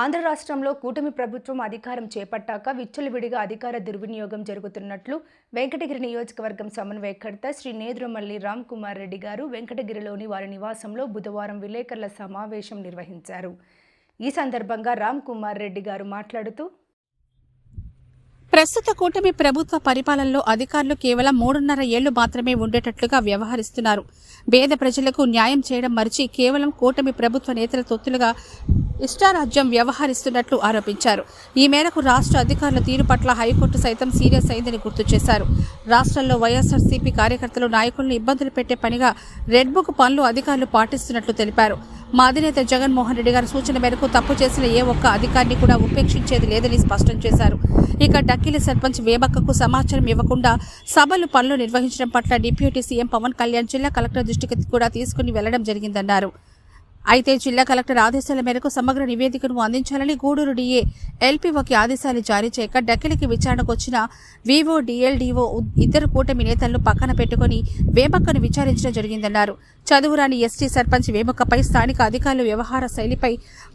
ఆంధ్ర రాష్ట్రంలో కూటమి ప్రభుత్వం అధికారం చేపట్టాక విచ్చలవిడిగా అధికార దుర్వినియోగం జరుగుతున్నట్లు వెంకటగిరి నియోజకవర్గం సమన్వయకర్త శ్రీ నేద్రమల్లి రామ్ కుమార్ రెడ్డి గారు వెంకటగిరిలోని వారి నివాసంలో బుధవారం విలేకరుల సమావేశం నిర్వహించారు. ఈ సందర్భంగా రామ్ కుమార్ రెడ్డి గారు మాట్లాడుతూ ప్రస్తుత కూటమి ప్రభుత్వ పరిపాలనలో అధికారులు కేవలం మూడున్నర ఏళ్ళు మాత్రమే ఉండేటట్లుగా వ్యవహరిస్తున్నారు. పేద ప్రజలకు న్యాయం చేయడం మరిచి కేవలం కూటమి ప్రభుత్వ నేతల తొత్తులుగా ఇష్టారాజ్యం వ్యవహరిస్తున్నట్లు ఆరోపించారు. ఈ మేరకు రాష్ట్ర అధికారుల తీరు పట్ల హైకోర్టు సైతం సీరియస్ అయిందని గుర్తు చేశారు. రాష్ట్రంలో వైఎస్ఆర్సీపీ కార్యకర్తలు నాయకులను ఇబ్బందులు పెట్టే పనిగా రెడ్ బుక్ పనులు అధికారులు పాటిస్తున్నట్లు తెలిపారు. మా అధినేత జగన్మోహన్ రెడ్డి గారి సూచన మేరకు తప్పు చేసిన ఏ ఒక్క అధికారిని కూడా ఉపేక్షించేది లేదని స్పష్టం చేశారు. ఇక డక్కిలి సర్పంచ్ వేబక్కకు సమాచారం ఇవ్వకుండా సభలు పనులు నిర్వహించడం పట్ల డిప్యూటీ సీఎం పవన్ కళ్యాణ్ జిల్లా కలెక్టర్ దృష్టికి కూడా తీసుకుని వెళ్ళడం జరిగిందన్నారు. అయితే జిల్లా కలెక్టర్ ఆదేశాల మేరకు సమగ్ర నివేదికను అందించాలని గూడూరు డీఏ ఎల్పీఓకి ఆదేశాలు జారీ చేయక డక్కిలికి విచారణకు వచ్చిన వివో డిఎల్డిఓ ఇద్దరు కూటమి నేతలను పక్కన పెట్టుకుని వేమక్కను విచారించడం జరిగిందన్నారు. చదువురాని ఎస్టీ సర్పంచ్ వేమక్కపై స్థానిక అధికారుల వ్యవహార శైలిపై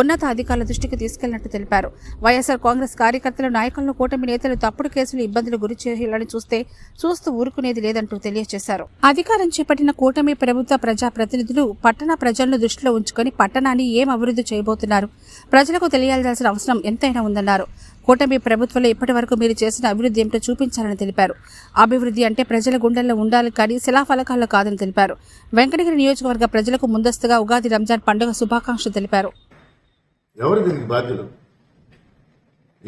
ఉన్నత అధికారుల దృష్టికి తీసుకెళ్ళినట్టు తెలిపారు. వైఎస్ఆర్ కాంగ్రెస్ కార్యకర్తలు నాయకులను కూటమి నేతలు తప్పుడు కేసులు ఇబ్బందులు గురి చేయాలని చూస్తే చూస్తూ ఊరుకునేది లేదంటూ తెలియజేశారు. అధికారం చేపట్టిన కూటమి ప్రభుత్వ ప్రజా ప్రతినిధులు పట్టణ ప్రజలను దృష్టిలో ఉపయోగించుకొని పట్టణాన్ని ఏం అభివృద్ధి చేయబోతున్నారు? ప్రజలకు తెలియాల్సిన అవసరం ఎంతైనా ఉందన్నారు. కూటమి ప్రభుత్వంలో ఇప్పటి వరకు మీరు చేసిన అభివృద్ధి ఏమిటో చూపించాలని తెలిపారు. అభివృద్ధి అంటే ప్రజల గుండెల్లో ఉండాలి కానీ శిలాఫలకాల్లో కాదని తెలిపారు. వెంకటగిరి నియోజకవర్గ ప్రజలకు ముందస్తుగా ఉగాది రంజాన్ పండుగ శుభాకాంక్షలు తెలిపారు. ఎవరు దీనికి బాధ్యులు?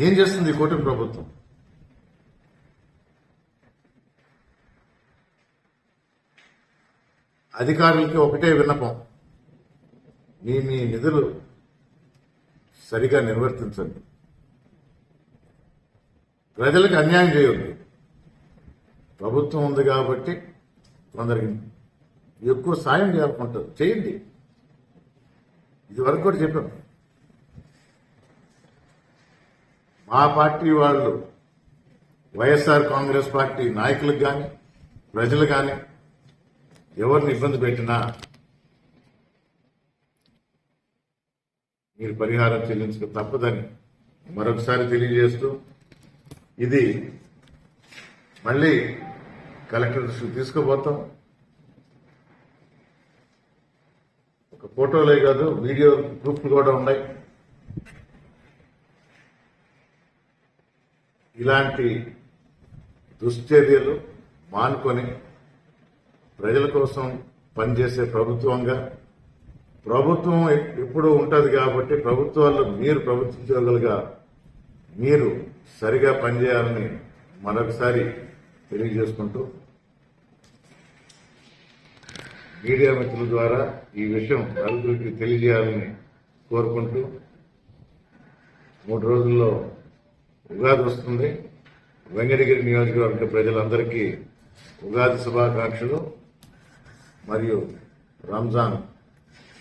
ఏం చేస్తుంది కూటమి ప్రభుత్వం? అధికారులకి ఒకటే విన్నపం. మీ మీ నిధులు సరిగా నిర్వర్తించండి. ప్రజలకు అన్యాయం చేయొద్దు. ప్రభుత్వం ఉంది కాబట్టి కొందరికి ఎక్కువ సాయం చేయాలనుకుంటారు. చేయండి. ఇది వరకు కూడా చెప్పాను మా పార్టీ వాళ్ళు వైఎస్ఆర్ కాంగ్రెస్ పార్టీ నాయకులకు కానీ ప్రజలు కానీ ఎవరిని ఇబ్బంది పెట్టినా మీరు పరిహారం చెల్లించక తప్పదని మరొకసారి తెలియజేస్తూ ఇది మళ్ళీ కలెక్టర్ దృష్టికి తీసుకుపోతాం. ఒక ఫోటోలే కాదు వీడియో ప్రూఫ్లు కూడా ఉన్నాయి. ఇలాంటి దుశ్చర్యలు మానుకొని ప్రజల కోసం పనిచేసే ప్రభుత్వంగా ప్రభుత్వం ఎప్పుడూ ఉంటుంది కాబట్టి ప్రభుత్వాల్లో మీరు ప్రభుత్వ ఉద్యోగులుగా మీరు సరిగా పనిచేయాలని మరొకసారి తెలియజేసుకుంటూ మీడియా మిత్రుల ద్వారా ఈ విషయం నలుగురికి తెలియజేయాలని కోరుకుంటూ మూడు రోజుల్లో ఉగాది వస్తుంది. వెంకటగిరి నియోజకవర్గ ప్రజలందరికీ ఉగాది శుభాకాంక్షలు మరియు రంజాన్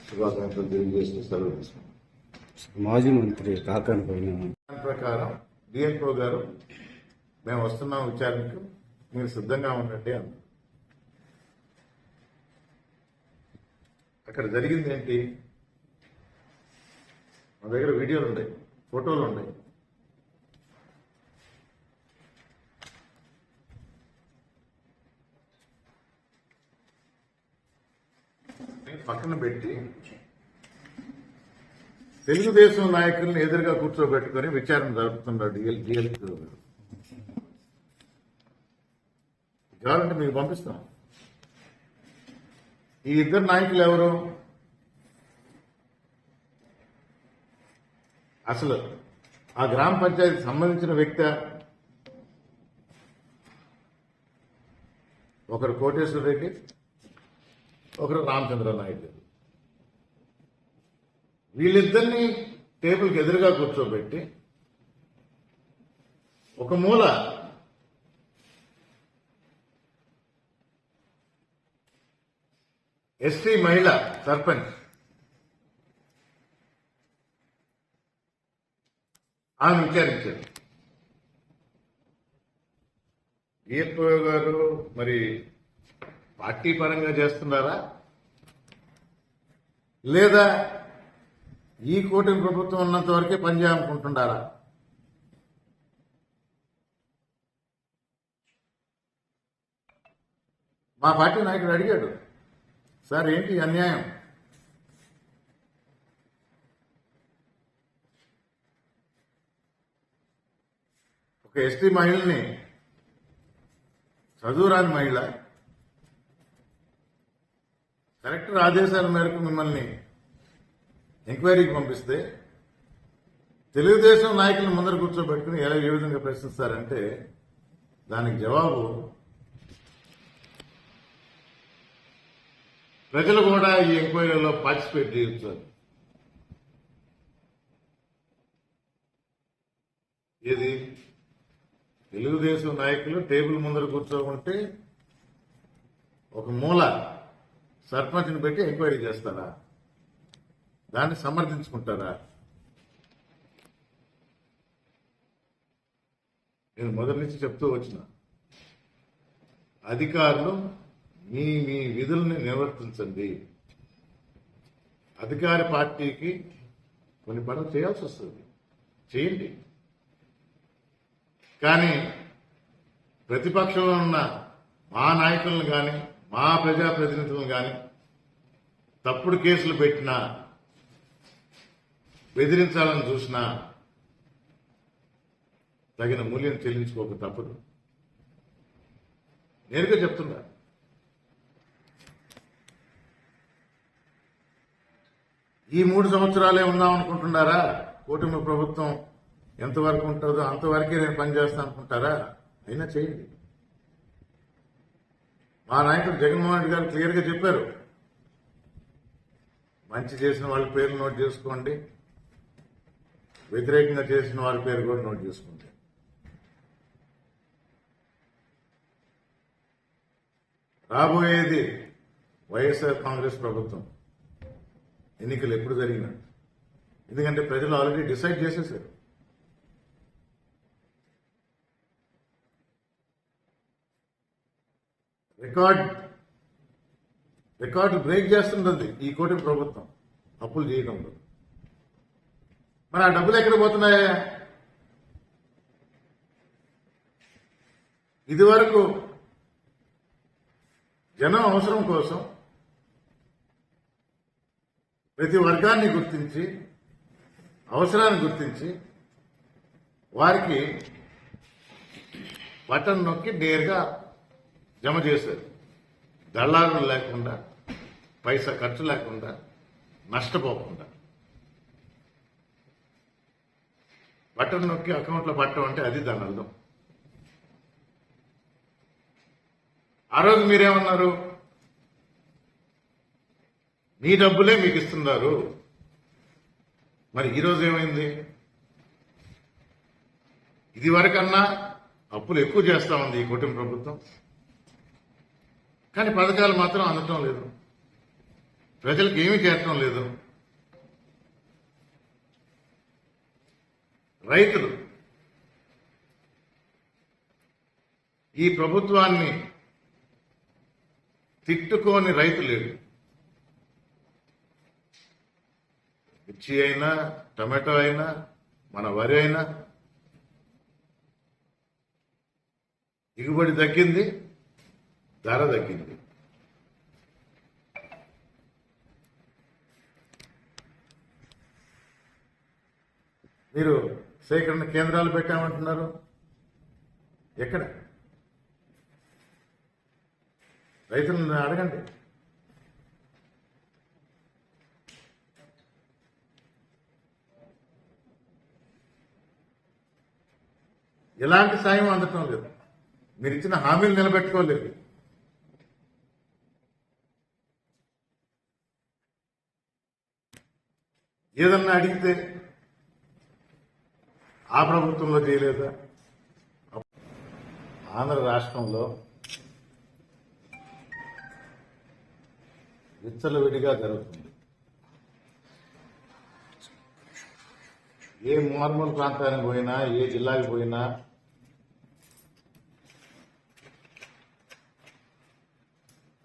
శుభాకాంక్షలు తెలియజేస్తూ మాజీ మంత్రి కాకాని పైన దాని ప్రకారం డిఎన్ఓ గారు మేము వస్తున్నాం విచారణకు మీరు సిద్ధంగా ఉండండి అన్నారు. అక్కడ జరిగింది ఏంటి? మా దగ్గర వీడియోలు ఉన్నాయి ఫోటోలు ఉన్నాయి. పక్కన పెట్టి తెలుగుదేశం నాయకుల్ని ఎదురుగా కూర్చోబెట్టుకొని విచారణ జరుపుతున్నాడు డిఎల్ డిఎల్ కావాలంటే మీకు పంపిస్తాం. ఈ ఇద్దరు నాయకులు ఎవరు? అసలు ఆ గ్రామ పంచాయతీ సంబంధించిన వ్యక్తి ఒకరు కోటేశ్వర రెడ్డి ఒకరు రామచంద్ర నాయుడు వీళ్ళిద్దరినీ టేబుల్కి ఎదురుగా కూర్చోబెట్టి ఒక మూల ఎస్టీ మహిళ సర్పంచ్ ఆమె విచారించారు. డిఎఫ్ఓ గారు మరి పార్టీ పరంగా చేస్తున్నారా? లేదా ఈ కూటమి ప్రభుత్వం ఉన్నంత వరకే పనిచేయాలనుకుంటున్నారా మా పార్టీ నాయకుడు అడిగాడు సార్ ఏంటి అన్యాయం? ఒక ఎస్టీ మహిళని చదువురాని మహిళ కలెక్టర్ ఆదేశాల మేరకు మిమ్మల్ని ఎంక్వైరీకి పంపిస్తే తెలుగుదేశం నాయకులను ముందర కూర్చోబెట్టుకుని ఎలా ఏ విధంగా ప్రశ్నిస్తారంటే దానికి జవాబు ప్రజలు కూడా ఈ ఎంక్వైరీలో పార్టిసిపేట్ చేయొచ్చు. ఏది? తెలుగుదేశం నాయకులు టేబుల్ ముందర కూర్చోకుంటే ఒక మూల సర్పంచ్ని పెట్టి ఎంక్వైరీ చేస్తారా? దాన్ని సమర్థించుకుంటారా? నేను మొదటి నుంచి చెప్తూ వచ్చిన అధికారులు మీ మీ విధుల్ని నిర్వర్తించండి. అధికార పార్టీకి కొన్ని పనులు చేయాల్సి వస్తుంది. చేయండి. కానీ ప్రతిపక్షంలో ఉన్న మా నాయకులను కానీ మా ప్రజాప్రతినిధులను కానీ తప్పుడు కేసులు పెట్టినా బెదిరించాలని చూసినా తగిన మూల్యం చెల్లించుకోక తప్పదు. నేరుగా చెప్తున్నా. ఈ మూడు సంవత్సరాలే ఉందాం అనుకుంటున్నారా? కూటమి ప్రభుత్వం ఎంతవరకు ఉంటుందో అంతవరకే నేను పనిచేస్తాను అనుకుంటారా? అయినా చేయండి. మా నాయకుడు జగన్మోహన్ రెడ్డి గారు క్లియర్గా చెప్పారు. మంచి చేసిన వాళ్ళ పేరు నోట్ చేసుకోండి. వ్యతిరేకంగా చేసిన వాళ్ళ పేరు కూడా నోట్ చేసుకోండి. రాబోయేది వైఎస్ఆర్ కాంగ్రెస్ ప్రభుత్వం. ఎన్నికలు ఎప్పుడు జరిగినా. ఎందుకంటే ప్రజలు ఆల్రెడీ డిసైడ్ చేసేసారు. రికార్డ్ రికార్డు బ్రేక్ చేస్తుంటుంది ఈ కూటమి ప్రభుత్వం. అప్పులు చేయడంలో మరి ఆ డబ్బులు ఎక్కడ పోతున్నాయా? ఇదివరకు జనం అవసరం కోసం ప్రతి వర్గాన్ని గుర్తించి అవసరాన్ని గుర్తించి వారికి బటన్ నొక్కి నేరుగా జమ చేశారు. దళారులు లేకుండా పైసా ఖర్చు లేకుండా నష్టపోకుండా. బటన్ నొక్కి అకౌంట్లో పట్టడం అంటే అది దాని అర్థం. ఆ రోజు మీరేమన్నారు? మీ డబ్బులే మీకు ఇస్తున్నారు. మరి ఈరోజు ఏమైంది? ఇది వరకన్నా అప్పులు ఎక్కువ చేస్తా ఉంది ఈ కుటుంబ ప్రభుత్వం. కానీ పథకాలు మాత్రం అందటం లేదు. ప్రజలకు ఏమీ చేరటం లేదు. రైతులు ఈ ప్రభుత్వాన్ని తిట్టుకోని రైతు లేడు మిర్చి అయినా టమాటో అయినా మన వరి అయినా దిగుబడి తగ్గింది. ధర తగ్గింది. మీరు సేకరణ కేంద్రాలు పెట్టామంటున్నారు. ఎక్కడ? రైతులను అడగండి. ఎలాంటి సాయం అందటం లేదు. మీరు ఇచ్చిన హామీలు నిలబెట్టుకోలేదు. ఏదన్నా అడిగితే ఆ ప్రభుత్వంలో చేయలేదా? ఆంధ్ర రాష్ట్రంలో విచ్చలవిడిగా జరుగుతుంది. ఏ మార్మూల ప్రాంతానికి పోయినా ఏ జిల్లాకి పోయినా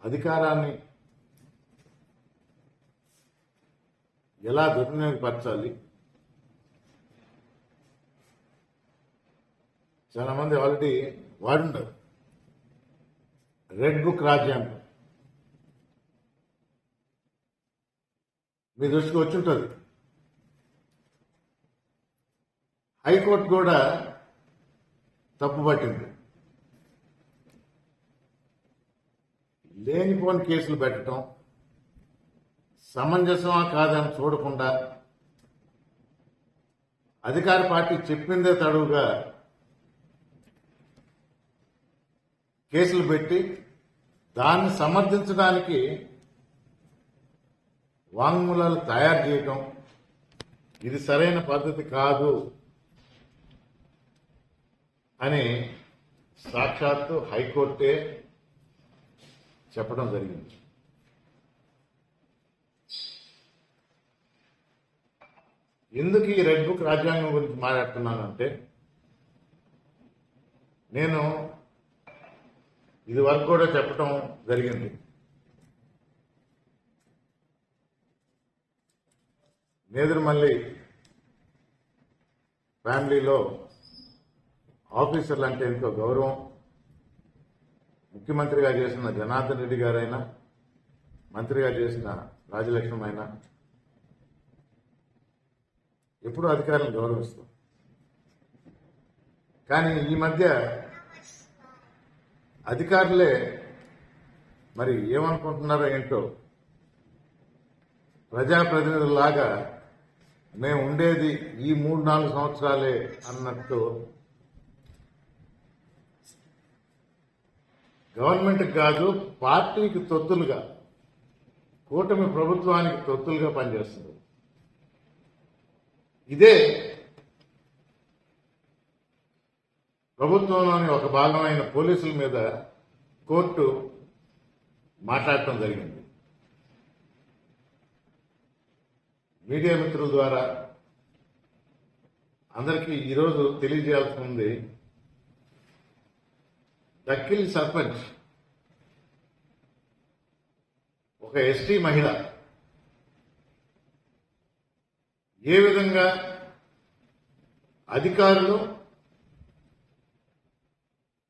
అధికారాన్ని ఎలా దుర్వినియోగపరచాలి చాలా మంది ఆల్రెడీ వాడుండరు రెడ్ బుక్ రాజ్యాంగం మీ దృష్టికి వచ్చి ఉంటుంది హైకోర్టు కూడా తప్పుపట్టింది లేనిపోని కేసులు పెట్టడం సమంజసమా కాదని చూడకుండా అధికార పార్టీ చెప్పిందే తడువుగా కేసులు పెట్టి దాన్ని సమర్థించడానికి వాంగ్మూలాలు తయారు చేయటం ఇది సరైన పద్ధతి కాదు అని సాక్షాత్తు హైకోర్టే చెప్పడం జరిగింది. ఎందుకు ఈ రెడ్ బుక్ రాజ్యాంగం గురించి మాట్లాడుతున్నానంటే నేను ఇది వరకు కూడా చెప్పటం జరిగింది. నేదురుమల్లి ఫ్యామిలీలో ఆఫీసర్లు అంటే ఎంతో గౌరవం. ముఖ్యమంత్రిగా చేసిన జనార్దన్ రెడ్డి గారైనా మంత్రిగా చేసిన రాజలక్ష్మి అయినా ఎప్పుడూ అధికారులను గౌరవిస్తాం. కానీ ఈ మధ్య అధికారులే మరి ఏమనుకుంటున్నారో ఏంటో ప్రజాప్రతినిధుల్లాగా మేము ఉండేది ఈ మూడు నాలుగు సంవత్సరాలే అన్నట్టు గవర్నమెంట్ కాదు పార్టీకి తొత్తులుగా కూటమి ప్రభుత్వానికి తొత్తులుగా పనిచేస్తుంది. ఇదే ప్రభుత్వంలోని ఒక భాగమైన పోలీసుల మీద కోర్టు మాట్లాడటం జరిగింది. మీడియా మిత్రుల ద్వారా అందరికీ ఈరోజు తెలియజేయాల్సి ఉంది. దక్కిల్ సర్పంచ్ ఒక ఎస్టీ మహిళ ఏ విధంగా అధికారులు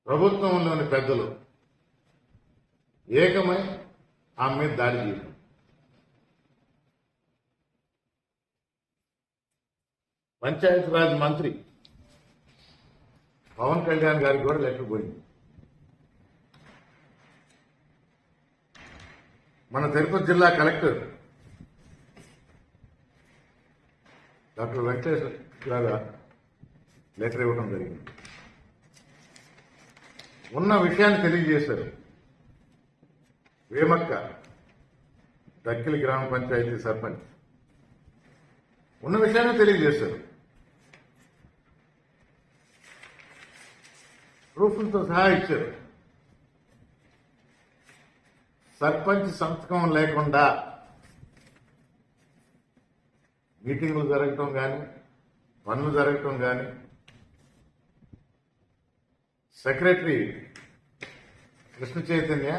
ప్రభుత్వంలోని పెద్దలు ఏకమై ఆమె మీద దాడి చేయడం. పంచాయతీరాజ్ మంత్రి పవన్ కళ్యాణ్ గారికి కూడా లెటర్ పోయింది. మన తిరుపతి జిల్లా కలెక్టర్ డాక్టర్ వెంకటేశ్వర గారు లెటర్ ఇవ్వడం జరిగింది. ఉన్న విషయాన్ని తెలియజేశారు. వేమక్క దక్కిలి గ్రామ పంచాయతీ సర్పంచ్. ఉన్న విషయాన్ని తెలియజేశారు. ప్రూఫ్లతో సహా ఇచ్చారు. సర్పంచ్ సంతకం లేకుండా మీటింగ్లు జరగటం కానీ పనులు జరగటం కానీ సెక్రటరీ కృష్ణ చైతన్య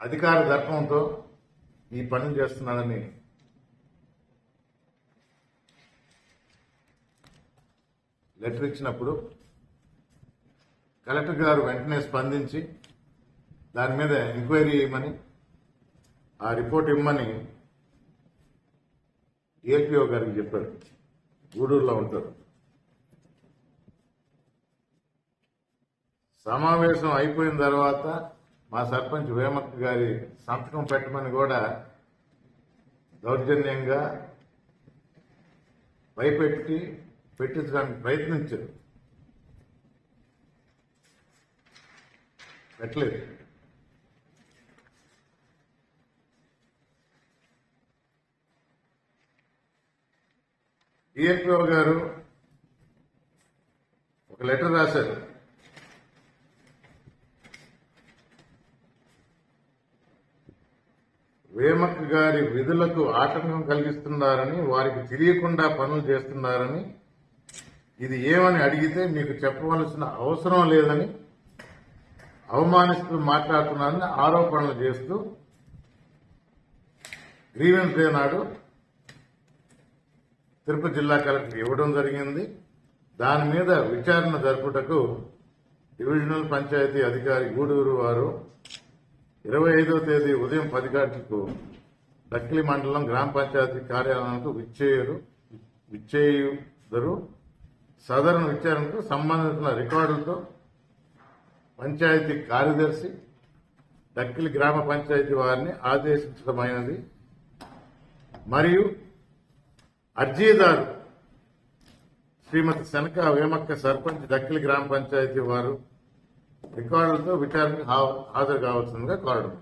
అధికార దర్పంతో ఈ పని చేస్తున్నాడని లెటర్ ఇచ్చినప్పుడు కలెక్టర్ గారు వెంటనే స్పందించి దాని మీద ఎంక్వైరీ చేయమని ఆ రిపోర్ట్ ఇమ్మని ఏపీఓ గారికి చెప్పారు. గూడూరులో ఉంటారు. సమావేశం అయిపోయిన తర్వాత మా సర్పంచ్ వేమక్క గారి సంతకం పెట్టమని కూడా దౌర్జన్యంగా భయపెట్టి పెట్టించడానికి ప్రయత్నించారు. పెట్టలేదు. డిఎల్పిఓ గారు ఒక లెటర్ రాశారు. వేమక్ గారి విధులకు ఆటంకం కలిగిస్తున్నారని వారికి తెలియకుండా పనులు చేస్తున్నారని ఇది ఏమని అడిగితే మీకు చెప్పవలసిన అవసరం లేదని అవమానిస్తూ మాట్లాడుతున్నారని ఆరోపణలు చేస్తూ గ్రీవెన్స్ డే నాడు తిరుపతి జిల్లా కలెక్టర్ ఇవ్వడం జరిగింది. దాని మీద విచారణ జరుపుటకు డివిజనల్ పంచాయతీ అధికారి గూడూరు వారు ఇరవై ఐదవ తేదీ ఉదయం పది గంటలకు దక్కిలి మండలం గ్రామ పంచాయతీ కార్యాలయానికి విచ్చేయరు విచ్చేయుదరు సదరణ విచారణకు సంబంధించిన రికార్డులతో పంచాయతీ కార్యదర్శి దక్కిలి గ్రామ పంచాయతీ వారిని ఆదేశించడమైనది. మరియు అర్జీదారు శ్రీమతి శనక వేమక్క సర్పంచ్ దక్కిలి గ్రామ పంచాయతీ వారు రికార్డులతో విచారణకు హాజరు కావాల్సిందిగా కోరడం.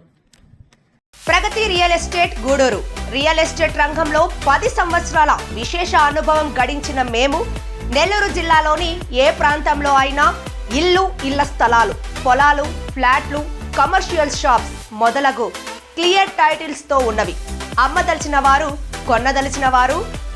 Pragati real estate Gudur. Real estate రంగంలో పది సంవత్సరాల విశేష అనుభవం గడించిన మేము నెల్లూరు జిల్లాలోని ఏ ప్రాంతంలో అయినా ఇల్లు ఇళ్ళ స్థలాలు పొలాలు ఫ్లాట్లు కమర్షియల్ షాప్స్ మొదలగు క్లియర్ టైటిల్స్తో ఉన్నవి. అమ్మదలిచిన వారు కొన్నదలిచిన వారు